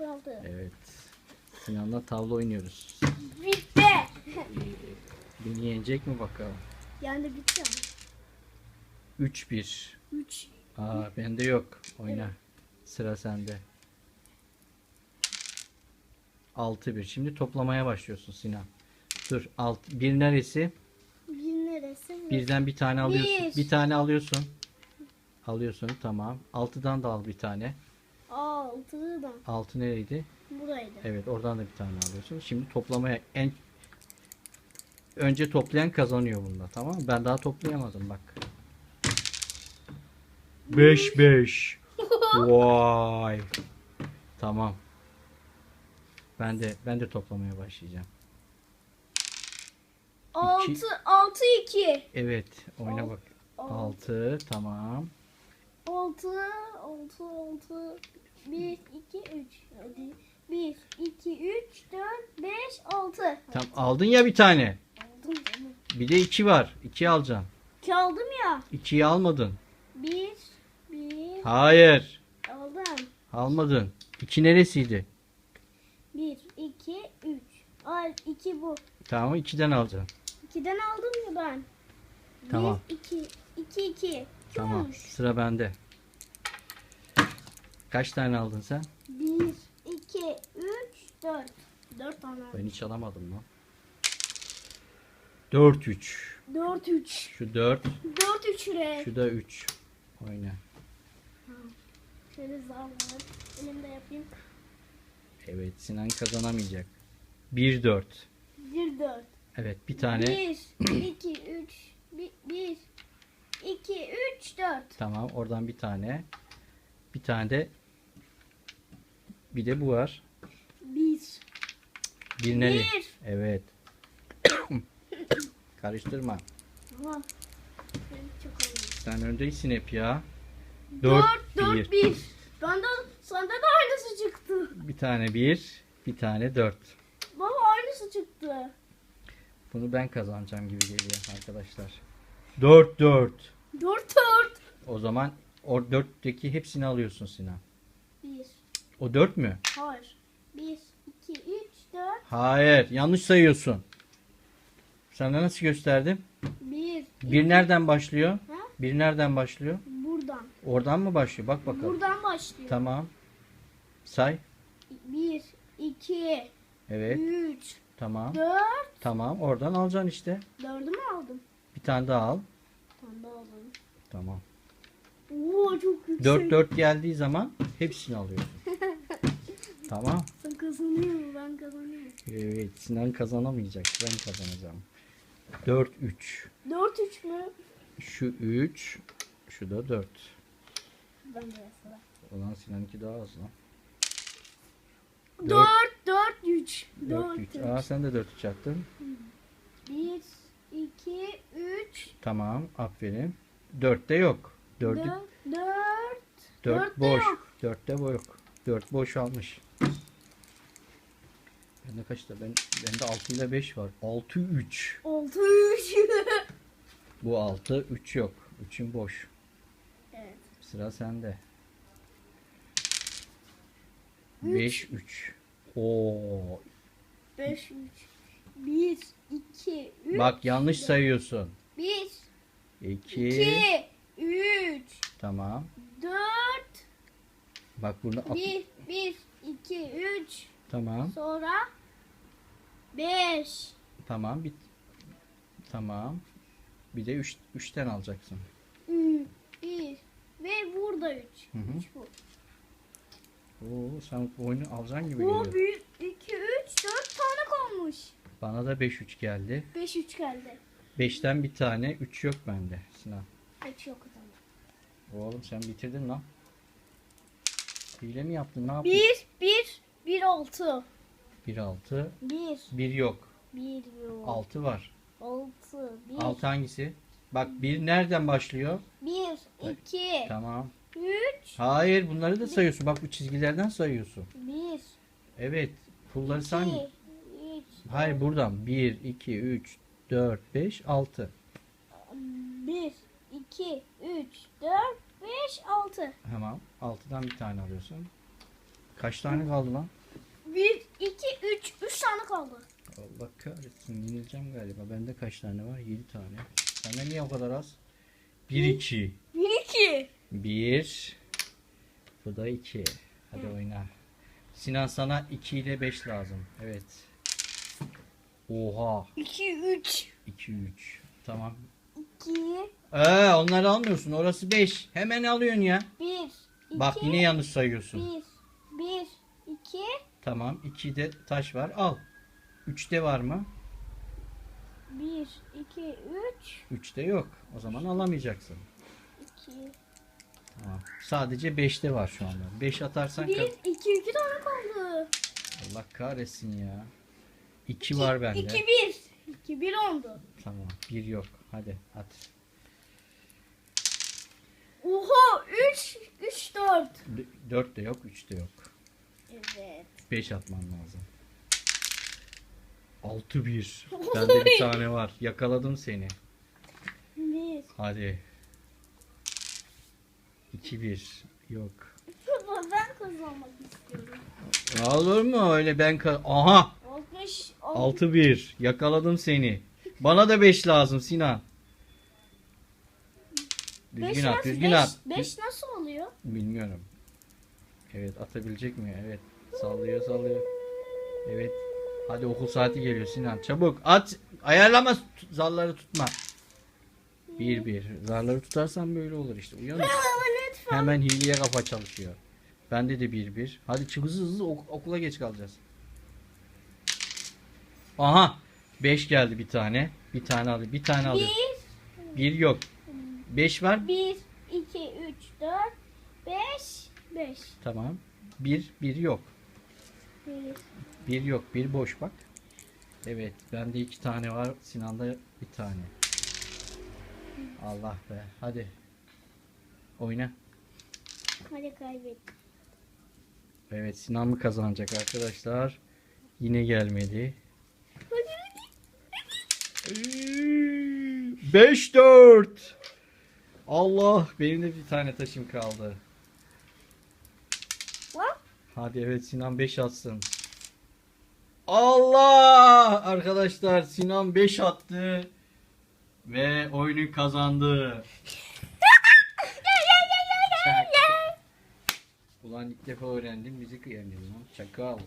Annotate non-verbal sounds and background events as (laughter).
6 6. Evet. Sinan'la tavla oynuyoruz. Bitti. (laughs) Beni yenecek mi bakalım? Yani bitti ama. 3-1. 3. Aa bende yok. Oyna. Sıra sende. 6-1. Şimdi toplamaya başlıyorsun Sinan. Dur. Alt, bir neresi? Bir neresi? Birden bir tane alıyorsun. Bir. Bir tane alıyorsun. Alıyorsun tamam. Altıdan da al bir tane. 6 da Altı nereydi? buraydı. Evet oradan da bir tane alıyorsun. Şimdi toplamaya en önce toplayan kazanıyor bunda tamam mı? Ben daha toplayamadım bak. 5 5. (laughs) Vay. Tamam. Ben de ben de toplamaya başlayacağım. 6 6 2. Evet, oyna bak. al. 6 tamam. 6 6 6 1 2 3. Hadi. 1 2 3 4 5 6. Tam aldın ya bir tane. Aldım canım. Bir de 2 var. 2 alacaksın. Çaldım ya. 2'yi almadın. 1 1 Hayır. aldım. Almadın. 2 neresiydi? 1 2 3. Al 2 bu. Tamam 2'den alacaksın. 2'den aldım ya ben. Tamam. 1 2 2 2. Tamam. Sıra bende. Kaç tane aldın sen? 1 2 3 4. 4 tane. Ben hiç alamadım lan. 4 3. 4 3. Şu 4, 4 3 re. şu da 3. Oyna. Şöyle zar var. Elimde yapayım. Evet, Sinan kazanamayacak. 1 4. 1 4. Evet, bir tane. 1 2 3 1 1 2 3 4. Tamam, oradan bir tane. Bir tane de bir de bu var. 1 Bir nereye? Bir. Evet. (coughs) Karıştırma. Çok oldu. Sen öndesin hep ya. 4 4 1. 4 1. Bende sende de aynısı çıktı. Bir tane 1, bir tane 4. Baba aynısı çıktı. Bunu ben kazanacağım gibi geliyor arkadaşlar. 4 4. 4 4. O zaman o 4'teki hepsini alıyorsun Sinan. 1 O 4 mü? Hayır. 1 2 3 4 Hayır, yanlış sayıyorsun. Sana nasıl gösterdim? 1 Bir nereden başlıyor? Ha? Bir nereden başlıyor? Buradan. Oradan mı başlıyor? Bak bakalım. Buradan başlıyor. Tamam. Say. 1 2 Evet. 3 Tamam. 4 Tamam. Oradan alacaksın işte. 4'ü mü aldım? Bir tane daha al. Tamam da aldım. Tamam. Oo çok yüksek. 4 4 geldiği zaman hepsini alıyorsun. (laughs) tamam. Sen kazanıyor ben kazanıyorum. Evet. Sinan kazanamayacak. Ben kazanacağım. 4 3. 4 3 mü? Şu 3. Şu da 4. Ben de sıra. Ulan Sinan'ınki daha az lan. 4 4 3 4 4 3. 3 Aa sen de 4 3 attın. 1 2 3 Tamam. Aferin. 4 de yok. 4 4 4 4 Dört de boş. yok. 4 de yok. 4 boş almış. Bende kaçta? Ben bende 6 ile 5 var. 6 3. 6 3 Bu 6 3 yok. 3'ün boş. Evet. Sıra sende. Üç. 5 3. Oo. 5 3 1 2 3 Bak yanlış sayıyorsun. 1 2 2 3 Tamam. 4 Bak burada at- 1 1 2 3 Tamam. sonra 5 Tamam. Bit. Tamam. Bir de 3 3'ten alacaksın. 1 ve burada 3 Hı hı. 3 bu. Oo sen bu oyunu alacaksın gibi Bu geliyor. 1 2 3 4 tane kalmış. Bana da 5 3 geldi. 5 3 geldi. 5'ten bir tane 3 yok bende Sinan. Kaç yok o zaman. Oğlum sen bitirdin lan. Hile mi yaptın ne yaptın? 1 1 1 6 1 6. 1 1 yok. 1 yok. 6 var. 6 1 6 hangisi? Bak 1 nereden başlıyor? 1 2 Tamam. 3 Hayır bunları da sayıyorsun. Bak bu çizgilerden sayıyorsun. 1 Evet. Pulları say. 2 3 Hayır buradan. 1, 2, 3, 4, 5, 6. 1 2 3 4 5 6 Tamam. 6'dan bir tane alıyorsun. Kaç tane kaldı lan? 1, 2, 3. 3 tane kaldı. Allah kahretsin yenileceğim galiba. Bende kaç tane var? 7 tane. Sende niye o kadar az? 1 2 1, 2. 1 Bu da 2. Hadi oyna. Sinan sana 2 ile 5 lazım. Evet. Oha. 2, 3. 2 3. Tamam. 2, Ee, onları almıyorsun. Orası 5. Hemen alıyorsun ya. 1, 2. Bak yine yanlış sayıyorsun. 1, 1, 2, Tamam. 2'de taş var. Al. 3'te var mı? 1, 2, 3, 3'te yok. O zaman alamayacaksın. 2. Tamam. Sadece 5'te var şu anda. 5 atarsan 1, kal- 2, 2 tane kaldı. Allah kahretsin ya. 2 var bende. 2, 1. 2, 1 oldu. Tamam. 1 yok. Hadi at. Oha 3, 3, 4. 4 de yok. 3 de yok. Evet. 5 atman lazım. 6 1. (laughs) Bende bir tane var. Yakaladım seni. 1. Hadi. 2 1. Yok. Ben kazanmak istiyorum. Olur mu öyle ben ka- Aha! 60, 6 1. Yakaladım seni. Bana da 5 lazım Sinan. 5 Düzgün at, nasıl, düzgün beş, at. beş nasıl oluyor? Bilmiyorum. Evet atabilecek mi? Evet. Sallıyor sallıyor. Evet. Hadi okul saati geliyor Sinan. Çabuk at. Ayarlama zarları tutma. Bir bir. Zarları tutarsan böyle olur işte. Lütfen. Hemen hileye kafa çalışıyor. Bende de bir bir. Hadi çık hızlı hızlı ok- okula geç kalacağız. Aha. 5 geldi bir tane. Bir tane aldı. Bir tane aldı. 1, Bir yok. 5 var. 1, 2, 3, 4, 5, 5. Tamam. Bir, bir yok. 1, Bir yok. Bir boş bak. Evet. Bende iki tane var. Sinan'da bir tane. Allah be. Hadi. Oyna. hadi kaybettim. Evet Sinan mı kazanacak arkadaşlar? Yine gelmedi. Hadi hadi. 5-4. Allah benim de bir tane taşım kaldı. Hadi evet Sinan 5 atsın. Allah! Arkadaşlar Sinan 5 attı. Ve oyunu kazandı. (laughs) Ulan ilk defa öğrendim müzik öğrendim. Çakal.